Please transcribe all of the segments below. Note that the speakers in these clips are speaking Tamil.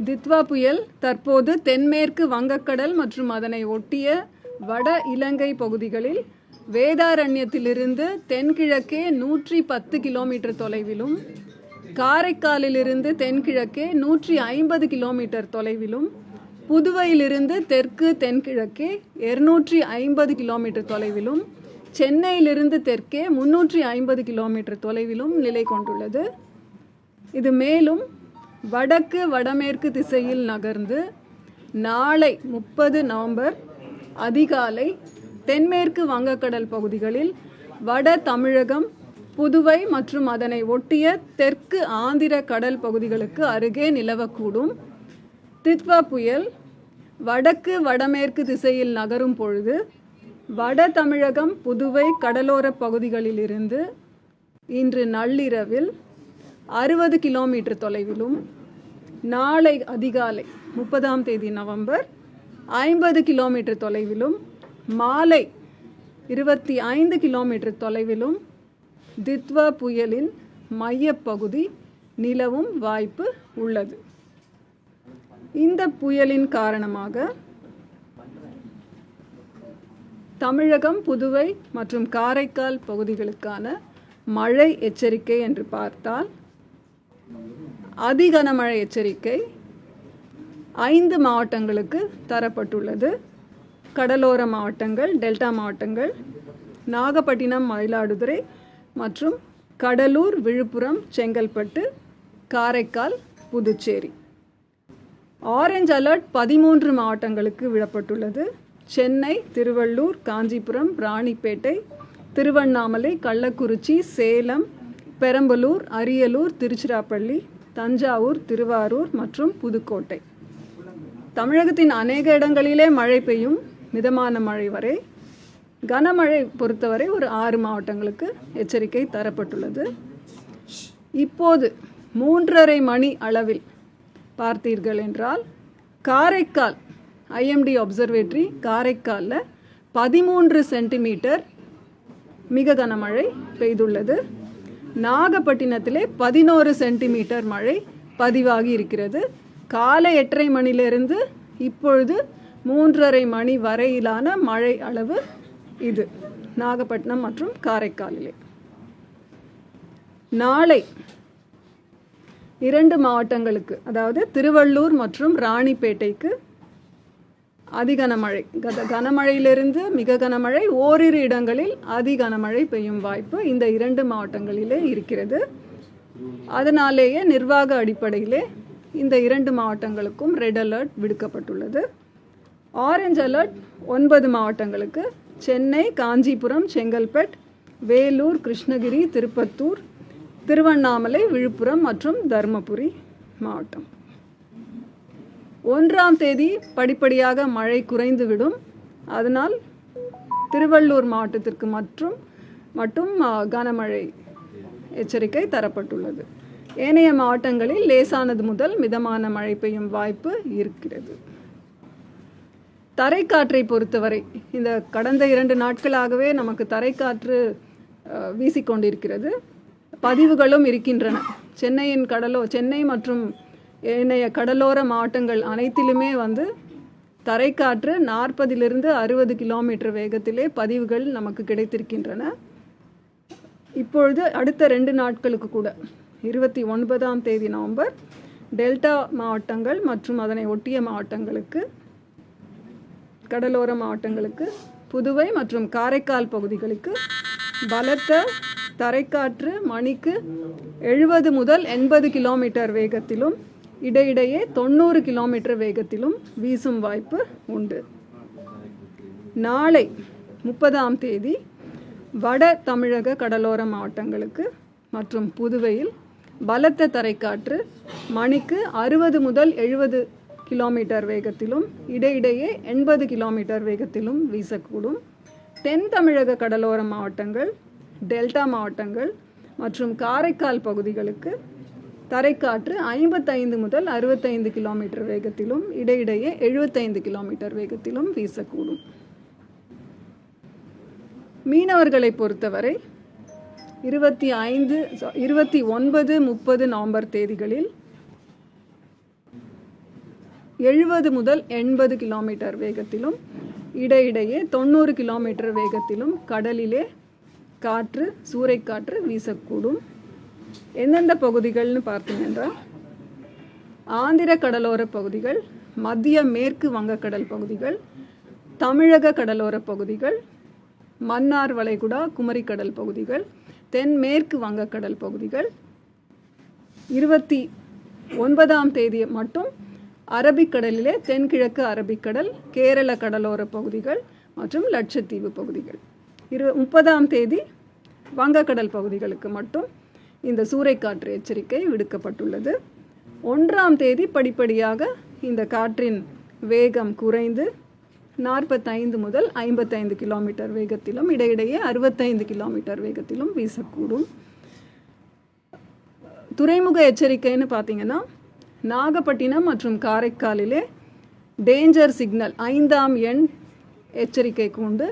தித்வா புயல் தற்போது தென்மேற்கு வங்கக்கடல் மற்றும் அதனை ஒட்டிய வட இலங்கை பகுதிகளில் வேதாரண்யத்திலிருந்து தென்கிழக்கே நூற்றி பத்து கிலோமீட்டர் தொலைவிலும் காரைக்காலிலிருந்து தென்கிழக்கே நூற்றி ஐம்பது கிலோமீட்டர் தொலைவிலும் புதுவையிலிருந்து தெற்கு தென்கிழக்கே இருநூற்றி ஐம்பது கிலோமீட்டர் தொலைவிலும் சென்னையிலிருந்து தெற்கே முன்னூற்றி ஐம்பது கிலோமீட்டர் தொலைவிலும் நிலை கொண்டுள்ளது. இது மேலும் வடக்கு வடமேற்கு திசையில் நகர்ந்து நாளை முப்பது நவம்பர் அதிகாலை தென்மேற்கு வங்கக்கடல் பகுதிகளில் வட தமிழகம் புதுவை மற்றும் அதனை ஒட்டிய தெற்கு ஆந்திர கடல் பகுதிகளுக்கு அருகே நிலவக்கூடும். தித்வா புயல் வடக்கு வடமேற்கு திசையில் நகரும் பொழுது வட தமிழகம் புதுவை கடலோர பகுதிகளிலிருந்து இன்று நள்ளிரவில் அறுபது கிலோமீட்டர் தொலைவிலும் நாளை அதிகாலை முப்பதாம் தேதி நவம்பர் ஐம்பது கிலோமீட்டர் தொலைவிலும் மாலை இருபத்தி ஐந்து கிலோமீட்டர் தொலைவிலும் தித்வா புயலின் மையப்பகுதி நிலவும் வாய்ப்பு உள்ளது. இந்த புயலின் காரணமாக தமிழகம் புதுவை மற்றும் காரைக்கால் பகுதிகளுக்கான மழை எச்சரிக்கை என்று பார்த்தால் அதிகனமழை எச்சரிக்கை ஐந்து மாவட்டங்களுக்கு தரப்பட்டுள்ளது. கடலோர மாவட்டங்கள் டெல்டா மாவட்டங்கள் நாகப்பட்டினம் மயிலாடுதுறை மற்றும் கடலூர் விழுப்புரம் செங்கல்பட்டு காரைக்கால் புதுச்சேரி. ஆரஞ்ச் அலர்ட் பதிமூன்று மாவட்டங்களுக்கு விடப்பட்டுள்ளது. சென்னை திருவள்ளூர் காஞ்சிபுரம் ராணிப்பேட்டை திருவண்ணாமலை கள்ளக்குறிச்சி சேலம் பெரம்பலூர் அரியலூர் திருச்சிராப்பள்ளி தஞ்சாவூர் திருவாரூர் மற்றும் புதுக்கோட்டை. தமிழகத்தின் அநேக இடங்களிலே மழை பெய்யும் மிதமான மழை வரை கனமழை பொறுத்தவரை ஒரு ஆறு மாவட்டங்களுக்கு எச்சரிக்கை தரப்பட்டுள்ளது. இப்போது மூன்றரை மணி அளவில் பார்த்தீர்கள் என்றால் காரைக்கால் ஐஎம்டி அப்சர்வேட்டரி காரைக்காலில் பதிமூன்று சென்டிமீட்டர் மிக கனமழை பெய்துள்ளது. நாகப்பட்டினத்திலே பதினோரு சென்டிமீட்டர் மழை பதிவாகி இருக்கிறது. காலை எட்டரை மணிலிருந்து இப்பொழுது மூன்றரை மணி வரையிலான மழை அளவு இது. நாகப்பட்டினம் மற்றும் காரைக்காலிலே. நாளை இரண்டு மாவட்டங்களுக்கு அதாவது திருவள்ளூர் மற்றும் ராணிப்பேட்டைக்கு அதிகனமழை. கத கனமழையிலிருந்து மிக கனமழை ஓரிரு இடங்களில் அதி கனமழை பெய்யும் வாய்ப்பு இந்த இரண்டு மாவட்டங்களிலே இருக்கிறது. அதனாலேயே நிர்வாக அடிப்படையிலே இந்த இரண்டு மாவட்டங்களுக்கும் ரெட் அலர்ட் விடுக்கப்பட்டுள்ளது. ஆரஞ்ச் அலர்ட் ஒன்பது மாவட்டங்களுக்கு. சென்னை காஞ்சிபுரம் செங்கல்பட் வேலூர் கிருஷ்ணகிரி திருப்பத்தூர் திருவண்ணாமலை விழுப்புரம் மற்றும் தருமபுரி மாவட்டம். ஒன்றாம் தேதி படிப்படியாக மழை குறைந்துவிடும். அதனால் திருவள்ளூர் மாவட்டத்திற்கு மற்றும் மட்டும் கனமழை எச்சரிக்கை தரப்பட்டுள்ளது. ஏனைய மாவட்டங்களில் லேசானது முதல் மிதமான மழை பெய்யும் வாய்ப்பு இருக்கிறது. தரைக்காற்றை பொறுத்தவரை இந்த கடந்த இரண்டு நாட்களாகவே நமக்கு தரைக்காற்று வீசிக்கொண்டிருக்கிறது. பதிவுகளும் இருக்கின்றன. சென்னையின் கடலோ சென்னை மற்றும் ஏனைய கடலோர மாவட்டங்கள் அனைத்திலுமே வந்து தரைக்காற்று நாற்பதிலிருந்து அறுபது கிலோமீட்டர் வேகத்திலே பதிவுகள் நமக்கு கிடைத்திருக்கின்றன. இப்பொழுது அடுத்த ரெண்டு நாட்களுக்கு கூட இருபத்தி ஒன்பதாம் தேதி நவம்பர் டெல்டா மாவட்டங்கள் மற்றும் அதனை ஒட்டிய மாவட்டங்களுக்கு கடலோர மாவட்டங்களுக்கு புதுவை மற்றும் காரைக்கால் பகுதிகளுக்கு பலத்த தரைக்காற்று மணிக்கு எழுபது முதல் எண்பது கிலோமீட்டர் வேகத்திலும் இடையிடையே தொண்ணூறு கிலோமீட்டர் வேகத்திலும் வீசும் வாய்ப்பு உண்டு. நாளை முப்பதாம் தேதி வட தமிழக கடலோர மாவட்டங்களுக்கு மற்றும் புதுவையில் பலத்த தரைக்காற்று மணிக்கு அறுபது முதல் எழுபது கிலோமீட்டர் வேகத்திலும் இடையிடையே எண்பது கிலோமீட்டர் வேகத்திலும் வீசக்கூடும். தென் தமிழக கடலோர மாவட்டங்கள் டெல்டா மாவட்டங்கள் மற்றும் காரைக்கால் பகுதிகளுக்கு தரைக்காற்று ஐம்பத்தைந்து முதல் அறுபத்தைந்து கிலோமீட்டர் வேகத்திலும் இடையிடையே எழுபத்தைந்து கிலோமீட்டர் வேகத்திலும் வீசக்கூடும். மீனவர்களை பொறுத்தவரை இருபத்தி ஐந்து இருபத்தி ஒன்பது முப்பது நவம்பர் தேதிகளில் எழுபது முதல் எண்பது கிலோமீட்டர் வேகத்திலும் இடையிடையே தொண்ணூறு கிலோமீட்டர் வேகத்திலும் கடலிலே காற்று சூறைக்காற்று வீசக்கூடும். எந்தெந்த பகுதிகள்னு பார்த்தீங்கன்றால் ஆந்திர கடலோர பகுதிகள் மத்திய மேற்கு வங்கக்கடல் பகுதிகள் தமிழக கடலோர பகுதிகள் மன்னார் வளைகுடா குமரிக்கடல் பகுதிகள் தென்மேற்கு வங்கக்கடல் பகுதிகள். இருபத்தி ஒன்பதாம் தேதி மட்டும் அரபிக்கடலிலே தென்கிழக்கு அரபிக்கடல் கேரள கடலோர பகுதிகள் மற்றும் லட்சத்தீவு பகுதிகள். இரு முப்பதாம் தேதி வங்கக்கடல் பகுதிகளுக்கு மட்டும் இந்த சூறைக்காற்று எச்சரிக்கை விடுக்கப்பட்டுள்ளது. ஒன்றாம் தேதி படிப்படியாக இந்த காற்றின் வேகம் குறைந்து நாற்பத்தைந்து முதல் ஐம்பத்தைந்து கிலோமீட்டர் வேகத்திலும் இடையிடையே அறுபத்தைந்து கிலோமீட்டர் வேகத்திலும் வீசக்கூடும். துறைமுக எச்சரிக்கைன்னு பார்த்தீங்கன்னா நாகப்பட்டினம் மற்றும் காரைக்காலிலே டேஞ்சர் சிக்னல் ஐந்தாம் எண் எச்சரிக்கை கொண்டு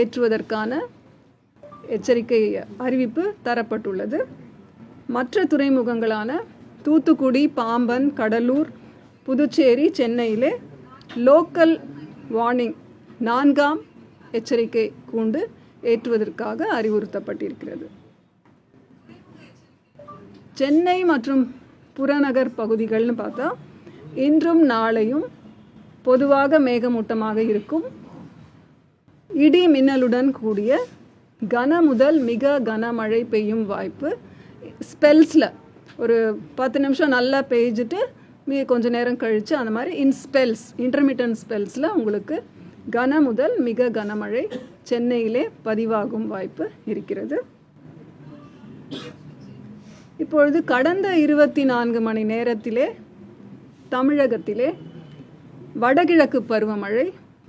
ஏற்றுவதற்கான எச்சரிக்கை அறிவிப்பு தரப்பட்டுள்ளது. மற்ற துறைமுகங்களான தூத்துக்குடி பாம்பன் கடலூர் புதுச்சேரி சென்னையிலே லோக்கல் வார்னிங் நான்காம் எச்சரிக்கை கூண்டு ஏற்றுவதற்காக அறிவுறுத்தப்பட்டிருக்கிறது. சென்னை மற்றும் புறநகர் பகுதிகள்னு பார்த்தா இன்றும் நாளையும் பொதுவாக மேகமூட்டமாக இருக்கும். இடி மின்னலுடன் கூடிய கன முதல் மிக கனமழை பெய்யும் வாய்ப்பு ஸ்பெல்ஸில் ஒரு பத்து நிமிஷம் நல்லா பெய்ஞ்சிட்டு மீ கொஞ்ச நேரம் கழித்து அந்த மாதிரி இன் ஸ்பெல்ஸ் இன்டர்மீடியன்ட் ஸ்பெல்ஸில் உங்களுக்கு கன முதல் மிக கனமழை சென்னையிலே பதிவாகும் வாய்ப்பு இருக்கிறது. இப்பொழுது கடந்த இருபத்தி நான்கு மணி நேரத்திலே தமிழகத்திலே வடகிழக்கு பருவமழை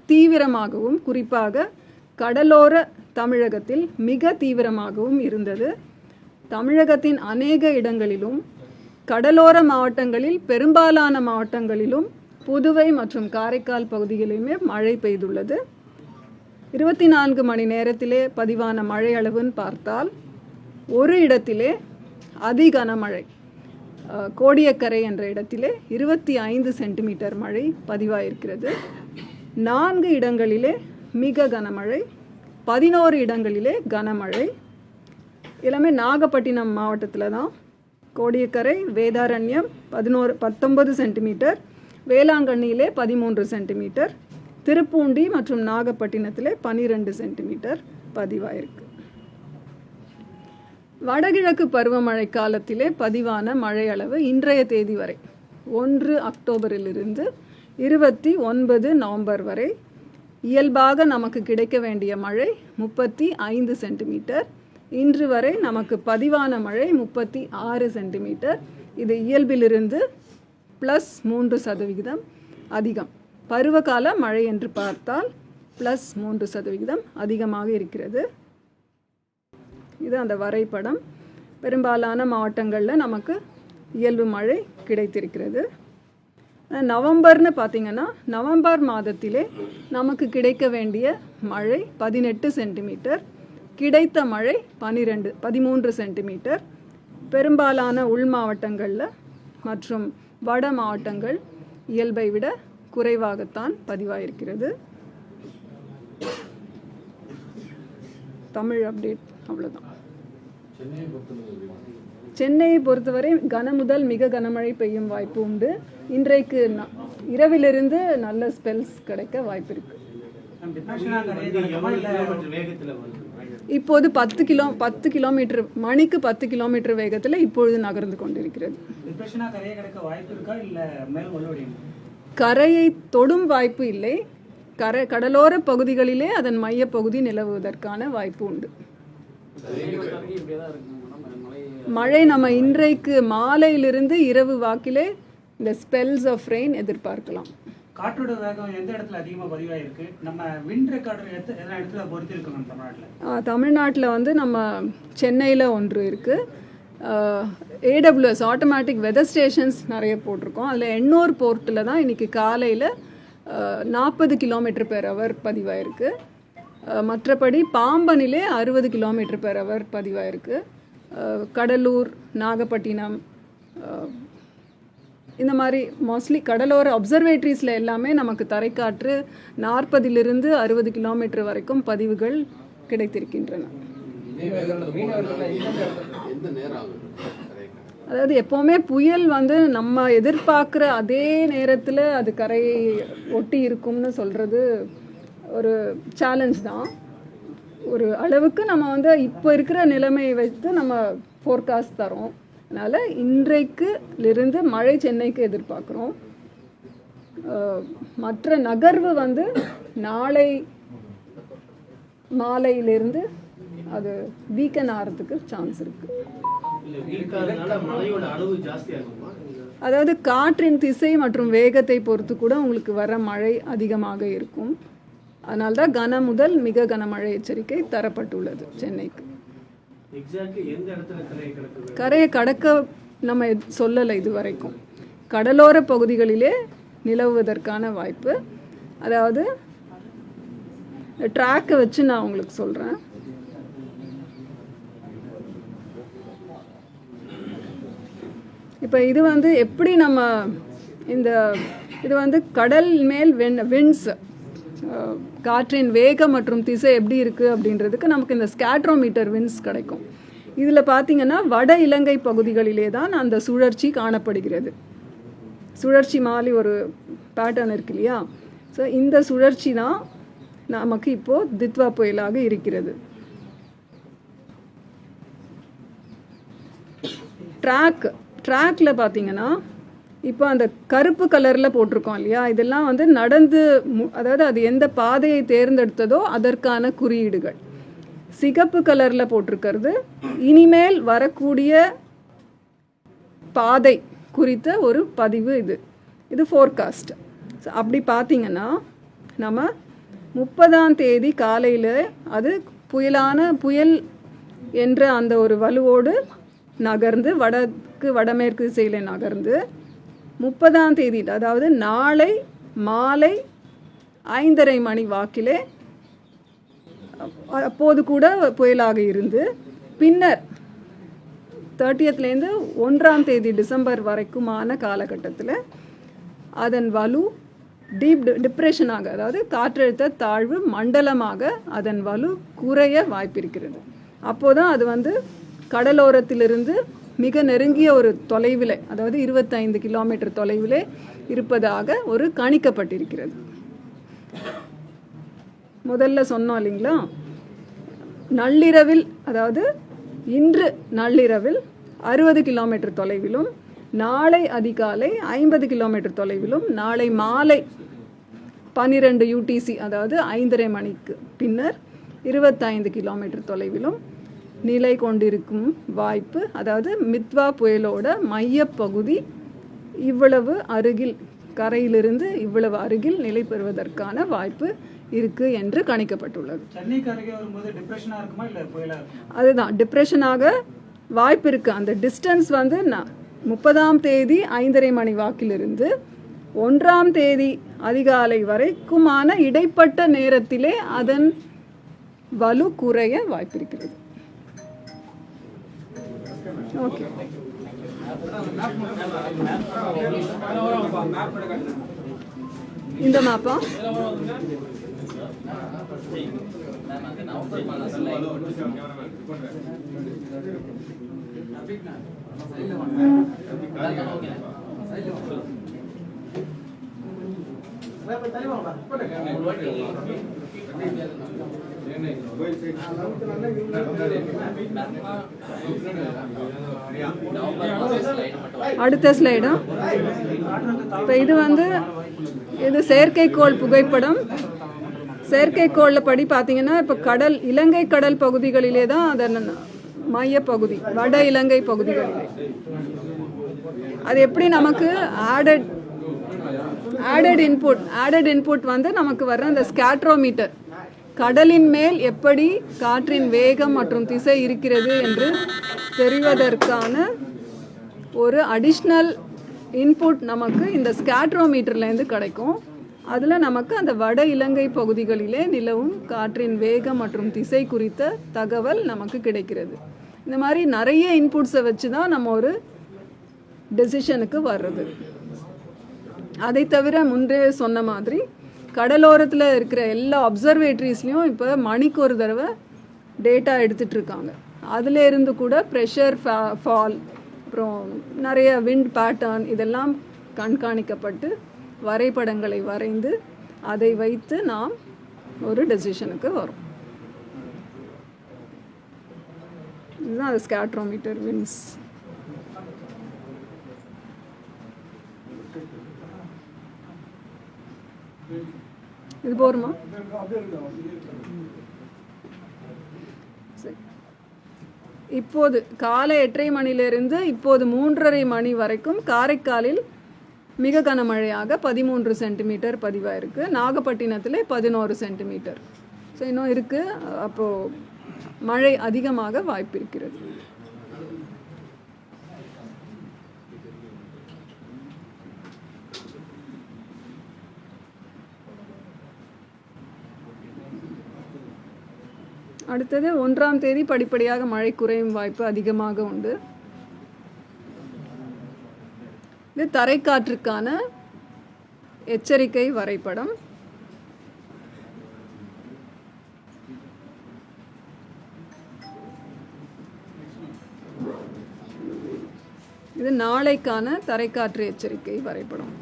தீவிரமாகவும் குறிப்பாக கடலோர தமிழகத்தில் மிக தீவிரமாகவும் இருந்தது. தமிழகத்தின் அநேக இடங்களிலும் கடலோர மாவட்டங்களில் பெரும்பாலான மாவட்டங்களிலும் புதுவை மற்றும் காரைக்கால் பகுதிகளிலுமே மழை பெய்துள்ளது. இருபத்தி நான்கு மணி நேரத்திலே பதிவான மழை அளவுன்னு பார்த்தால் ஒரு இடத்திலே அதி கனமழை கோடியக்கரை என்ற இடத்திலே இருபத்தி ஐந்து சென்டிமீட்டர் மழை பதிவாயிருக்கிறது. நான்கு இடங்களிலே மிக கனமழை பதினோரு இடங்களிலே கனமழை எல்லாமே நாகப்பட்டினம் மாவட்டத்தில் தான் கோடியக்கரை வேதாரண்யம் பதினோரு பத்தொன்பது சென்டிமீட்டர் வேளாங்கண்ணியிலே பதிமூன்று சென்டிமீட்டர் திருப்பூண்டி மற்றும் நாகப்பட்டினத்திலே பன்னிரெண்டு சென்டிமீட்டர் பதிவாயிருக்கு. வடகிழக்கு பருவமழை காலத்திலே பதிவான மழை அளவு இன்றைய தேதி வரை ஒன்று அக்டோபரிலிருந்து இருபத்தி ஒன்பது நவம்பர் வரை. இயல்பாக நமக்கு கிடைக்க வேண்டிய மழை முப்பத்தி ஐந்து சென்டிமீட்டர் இன்று வரை நமக்கு பதிவான மழை முப்பத்தி ஆறு சென்டிமீட்டர். இது இயல்பிலிருந்து ப்ளஸ் மூன்று சதவிகிதம் அதிகம். பருவகால மழை என்று பார்த்தால் ப்ளஸ் மூன்று சதவிகிதம் அதிகமாக இருக்கிறது. இது அந்த வரைபடம். பெரும்பாலான மாவட்டங்களில் நமக்கு இயல்பு மழை கிடைத்திருக்கிறது. நவம்பர்னு பார்த்திங்கன்னா நவம்பர் மாதத்திலே நமக்கு கிடைக்க வேண்டிய மழை பதினெட்டு சென்டிமீட்டர். கிடைத்த மழை பனிரெண்டு பதிமூன்று சென்டிமீட்டர். பெரும்பாலான உள் மாவட்டங்களில் மற்றும் வட மாவட்டங்கள் இயல்பை விட குறைவாகத்தான் பதிவாயிருக்கிறது. தமிழ் அப்டேட் அவ்வளோதான் சென்னையை பொறுத்தவரை கன முதல் மிக கனமழை பெய்யும் வாய்ப்பு உண்டு. இன்றைக்கு ந- இரவிலிருந்து நல்ல ஸ்பெல்ஸ் கிடைக்க வாய்ப்பு இருக்கு. இப்போது பத்து கிலோ பத்து கிலோமீட்டர் மணிக்கு பத்து கிலோமீட்டர் வேகத்தில் இப்பொழுது நகர்ந்து கொண்டிருக்கிறது. கரையை தொடும் வாய்ப்பு இல்லை. கரை கடலோர பகுதிகளிலே அதன் மையப்பகுதி நிலவுவதற்கான வாய்ப்பு உண்டு. மழை நம்ம இன்றைக்கு மாலையிலிருந்து இரவு வாக்கிலே இந்த ஸ்பெல்ஸ் ஆஃப் ரெயின் எதிர்பார்க்கலாம். காற்றோட வேகம் எந்த இடத்துல அதிகமா பதிவாயிருக்கு? நம்ம விண்ட் ரெக்கார்டர் எத்த எத்தனை இடத்துல பொறுத்து நம்ம தமிழ்நாட்டில்? வந்து நம்ம சென்னையில் ஒன்று இருக்குது ஏடபிள்யூஎஸ் ஆட்டோமேட்டிக் வெதர் ஸ்டேஷன்ஸ் நிறைய போட்டிருக்கோம். அதில் எண்ணூர் போர்ட்டில் தான் இன்றைக்கி காலையில் நாற்பது கிலோமீட்டர் பெர் அவர் பதிவாயிருக்கு. மற்றபடி பாம்பனிலே அறுபது கிலோமீட்டர் பெர் அவர் பதிவாயிருக்கு. கடலூர் நாகப்பட்டினம் இந்த மாதிரி மோஸ்ட்லி கடலோர அப்சர்வேட்ரிஸில் எல்லாமே நமக்கு தரைக்காற்று நாற்பதிலிருந்து அறுபது கிலோமீட்டர் வரைக்கும் பதிவுகள் கிடைத்திருக்கின்றன. அதாவது எப்போவுமே புயல் வந்து நம்ம எதிர்பார்க்குற அதே நேரத்தில் அது கரையை ஒட்டி இருக்கும்னு சொல்கிறது ஒரு சேலஞ்ச் தான். ஒரு அளவுக்கு நம்ம வந்து இப்போ இருக்கிற நிலைமையை வைத்து நம்ம ஃபோர்காஸ்ட் தரோம். அதனால் இன்றைக்குலிருந்து மழை சென்னைக்கு எதிர்பார்க்குறோம். மற்ற நகர்வு வந்து நாளை மாலையிலிருந்து அது வீக்கன் ஆகிறதுக்கு சான்ஸ் இருக்குது அதாவது காற்றின் திசை மற்றும் வேகத்தை பொறுத்து கூட உங்களுக்கு வர மழை அதிகமாக இருக்கும். அதனால்தான் கன முதல் மிக கனமழை எச்சரிக்கை தரப்பட்டுள்ளது சென்னைக்கு. கரையை கடக்க நம்ம சொல்லலை இது வரைக்கும் கடலோர பகுதிகளிலே நிலவுவதற்கான வாய்ப்பு. அதாவது ட்ராக்கை வச்சு நான் உங்களுக்கு சொல்கிறேன் இப்போ இது வந்து எப்படி நம்ம இந்த இது வந்து கடல் மேல் வென் விண்ட்ஸ் காற்றின் வேகம் மற்றும் திசை எப்படி இருக்குது அப்படின்றதுக்கு நமக்கு இந்த ஸ்கேட்ரோமீட்டர் வின்ஸ் கிடைக்கும். இதில் பார்த்தீங்கன்னா வட இலங்கை பகுதிகளிலே தான் அந்த சுழற்சி காணப்படுகிறது. சுழற்சி மாதிரி ஒரு பேட்டர்ன் இருக்கு இல்லையா? ஸோ இந்த சுழற்சி தான் நமக்கு இப்போது தித்வா புயலாக இருக்கிறது. ட்ராக் ட்ராக்ல பார்த்தீங்கன்னா இப்போ அந்த கருப்பு கலரில் போட்டிருக்கோம் இல்லையா? இதெல்லாம் வந்து நடந்து மு- அதாவது அது எந்த பாதையை தேர்ந்தெடுத்ததோ அதற்கான குறியீடுகள். சிகப்பு கலரில் போட்டிருக்கிறது. இனிமேல் வரக்கூடிய பாதை குறித்த ஒரு பதிவு இது. இது ஃபோர்காஸ்ட் ஸோ அப்படி பார்த்தீங்கன்னா நம்ம முப்பதாம் தேதி காலையில் அது புயலான புயல் என்ற அந்த ஒரு வலுவோடு நகர்ந்து வடக்கு வடமேற்கு திசையில் நகர்ந்து முப்பதாம் தேதி அதாவது நாளை மாலை ஐந்தரை மணி வாக்கிலே அப்போது கூட புயலாக இருந்து பின்னர் தேர்ட்டியத்துலேருந்து ஒன்றாம் தேதி டிசம்பர் வரைக்குமான காலகட்டத்தில் அதன் வலு டீப் டிப்ரெஷனாக அதாவது காற்றழுத்த தாழ்வு மண்டலமாக அதன் வலு குறைய வாய்ப்பிருக்கிறது. அப்போதான் அது வந்து கடலோரத்திலிருந்து மிக நெருங்கிய ஒரு தொலைவில் அதாவது இருபத்தைந்து கிலோமீட்டர் தொலைவிலே இருப்பதாக ஒரு கணிக்கப்பட்டிருக்கிறது. முதல்ல சொன்னோம் இல்லைங்களா? நள்ளிரவில் அதாவது இன்று நள்ளிரவில் அறுபது கிலோமீட்டர் தொலைவிலும் நாளை அதிகாலை ஐம்பது கிலோமீட்டர் தொலைவிலும் நாளை மாலை பன்னிரெண்டு யூடிசி அதாவது ஐந்தரை மணிக்கு பின்னர் இருபத்தைந்து கிலோமீட்டர் தொலைவிலும் நிலை கொண்டிருக்கும் வாய்ப்பு அதாவது மித்வா புயலோட மையப்பகுதி இவ்வளவு அருகில் கரையிலிருந்து இவ்வளவு அருகில் நிலை பெறுவதற்கான வாய்ப்பு இருக்கு என்று கணிக்கப்பட்டுள்ளது. அதுதான் டிப்ரெஷனாக வாய்ப்பு இருக்கு. அந்த டிஸ்டன்ஸ் வந்து முப்பதாம் தேதி ஐந்தரை மணி வாக்கிலிருந்து ஒன்றாம் தேதி அதிகாலை வரைக்குமான இடைப்பட்ட நேரத்திலே அதன் வலு குறைய வாய்ப்பிருக்கிறது ஓகே இந்த மேப்பா அடுத்த ஸ்லைடா இப்போ இது வந்து இது செயற்கைக்கோள் புகைப்படம். செயற்கைக்கோளில் படி பார்த்தீங்கன்னா இப்போ கடல் இலங்கை கடல் பகுதிகளிலே தான் அதன் மையப்பகுதி வட இலங்கை பகுதிகளிலே. அது எப்படி நமக்கு added added input added input வந்து நமக்கு வர்ற அந்த ஸ்கேட்ரோமீட்டர் கடலின் மேல் எப்படி காற்றின் வேகம் மற்றும் திசை இருக்கிறது என்று தெரிவதற்கான ஒரு அடிஷ்னல் இன்புட் நமக்கு இந்த ஸ்கேட்ரோமீட்டர்லேருந்து கிடைக்கும். அதில் நமக்கு அந்த வட இலங்கை பகுதிகளிலே நிலவும் காற்றின் வேகம் மற்றும் திசை குறித்த தகவல் நமக்கு கிடைக்கிறது. இந்த மாதிரி நிறைய இன்புட்ஸை வச்சு தான் நம்ம ஒரு டெசிஷனுக்கு வர்றது. அதை தவிர முன்றே சொன்ன மாதிரி கடலோரத்தில் இருக்கிற எல்லா அப்சர்வேட்ரிஸ்லேயும் இப்போ மணிக்கு ஒரு தடவை டேட்டா எடுத்துகிட்ருக்காங்க இருக்காங்க. இருந்து கூட ப்ரெஷர் ஃபால் அப்புறம் நிறைய விண்ட் பேட்டர்ன் இதெல்லாம் கண்காணிக்கப்பட்டு வரைபடங்களை வரைந்து அதை வைத்து நாம் ஒரு டெசிஷனுக்கு வரும். இதுதான் அது ஸ்கேட்ரோமீட்டர் வின்ஸ் இது போருமா? சரி. இப்போது காலை எட்டரை மணியிலிருந்து இப்போது மூன்றரை மணி வரைக்கும் காரைக்காலில் மிக கனமழையாக பதிமூன்று சென்டிமீட்டர் பதிவாயிருக்கு. நாகப்பட்டினத்தில் பதினோரு சென்டிமீட்டர். ஸோ இன்னும் இருக்குது அப்போது மழை அதிகமாக வாய்ப்பு இருக்கிறது அடுத்தது ஒன்றாம் தேதி படிப்படியாக மழை குறையும் வாய்ப்பு அதிகமாக உண்டு. இது தரைக்காற்றுக்கான எச்சரிக்கை வரைபடம். இது நாளைக்கான தரைக்காற்று எச்சரிக்கை வரைபடம்.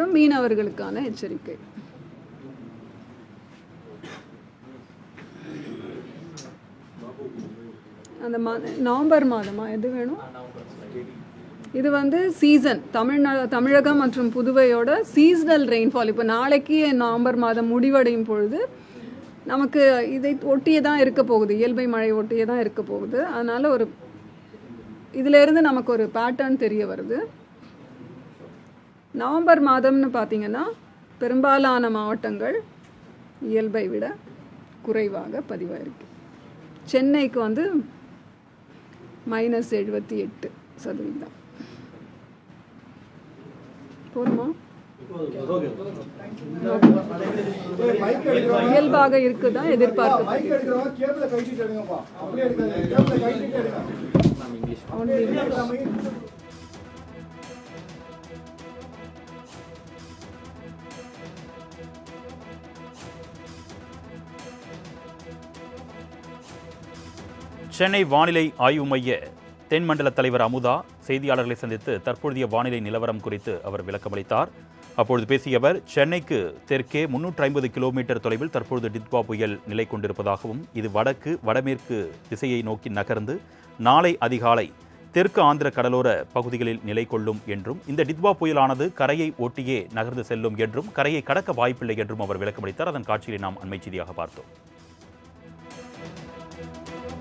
அப்புறம் மீனவர்களுக்கான எச்சரிக்கை. அந்த மா நவம்பர் மாதமா? எது வேணும்? இது வந்து சீசன் தமிழ்நா தமிழகம் மற்றும் புதுவையோட சீசனல் ரெயின்ஃபால் இப்போ நாளைக்கு நவம்பர் மாதம் முடிவடையும் பொழுது நமக்கு இதை ஒட்டியே தான் இருக்க போகுது. இயல்பை மழை ஒட்டியே தான் இருக்க போகுது. அதனால் ஒரு இதிலேருந்து நமக்கு ஒரு பேட்டர்ன் தெரிய வருது. நவம்பர் மாதம்னு பார்த்தீங்கன்னா பெரும்பாலான மாவட்டங்கள் இயல்பை விட குறைவாக பதிவாயிருக்கு. சென்னைக்கு வந்து மைனஸ் எழுபத்தி எட்டு சதவீதம். போதுமா? இயல்பாக இருக்குதான் எதிர்பார்க்கப்படுகிறது சென்னை வானிலை ஆய்வு மைய தென்மண்டல தலைவர் அமுதா செய்தியாளர்களை சந்தித்து தற்பொழுதைய வானிலை நிலவரம் குறித்து அவர் விளக்கமளித்தார். அப்பொழுது பேசிய அவர் சென்னைக்கு தெற்கே முன்னூற்றி ஐம்பது கிலோமீட்டர் தொலைவில் தற்பொழுது டித்வா புயல் நிலை கொண்டிருப்பதாகவும் இது வடக்கு வடமேற்கு திசையை நோக்கி நகர்ந்து நாளை அதிகாலை தெற்கு ஆந்திர கடலோர பகுதிகளில் நிலை கொள்ளும் என்றும் இந்த டித்வா புயலானது கரையை ஒட்டியே நகர்ந்து செல்லும் என்றும் கரையை கடக்க வாய்ப்பில்லை என்றும் அவர் விளக்கமளித்தார். அதன் காட்சியை நாம் அண்மை செய்தியாக பார்த்தோம்.